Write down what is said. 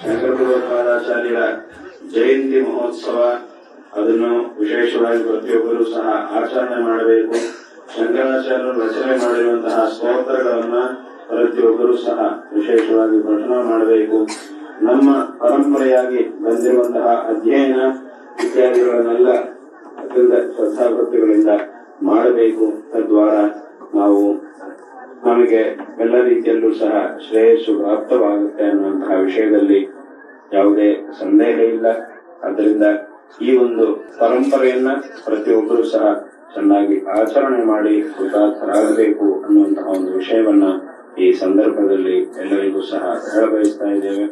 ಶಂಕರಗೋಪಾಲಾಚಾರ್ಯರ ಜಯಂತಿ ಮಹೋತ್ಸವ ಅದನ್ನು ವಿಶೇಷವಾಗಿ ಪ್ರತಿಯೊಬ್ಬರು ಸಹ ಆಚರಣೆ ಮಾಡಬೇಕು ಶಂಕರಾಚಾರ್ಯರು ರಚನೆ ಮಾಡಿರುವಂತಹ ಸ್ತೋತ್ರಗಳನ್ನ ಪ್ರತಿಯೊಬ್ಬರು ಸಹ ವಿಶೇಷವಾಗಿ ಪಠಣ ಮಾಡಬೇಕು. ನಮ್ಮ ಪರಂಪರೆಯಾಗಿ ಬಂದಿರುವಂತಹ ಅಧ್ಯಯನ ಇತ್ಯಾದಿಗಳನ್ನೆಲ್ಲ ಅತ್ಯಂತ ಶ್ರದ್ಧಾಭಕ್ತಿಗಳಿಂದ ಮಾಡಬೇಕು ತದ್ವಾರ ನಾವು ನಮಗೆ ಎಲ್ಲ ರೀತಿಯಲ್ಲೂ ಸಹ ಶ್ರೇಯಸ್ಸು ಪ್ರಾಪ್ತವಾಗುತ್ತೆ ಅನ್ನುವಂತಹ ವಿಷಯದಲ್ಲಿ ಯಾವುದೇ ಸಂದೇಹ ಇಲ್ಲ. ಆದ್ದರಿಂದ ಈ ಒಂದು ಪರಂಪರೆಯನ್ನ ಪ್ರತಿಯೊಬ್ಬರು ಸಹ ಚೆನ್ನಾಗಿ ಆಚರಣೆ ಮಾಡಿ ಕೃತಾರ್ಥರಾಗಬೇಕು ಅನ್ನುವಂತಹ ಒಂದು ವಿಷಯವನ್ನ ಈ ಸಂದರ್ಭದಲ್ಲಿ ಎಲ್ಲರಿಗೂ ಸಹ ಹೇಳಬಯಸ್ತಾ ಇದ್ದೇವೆ.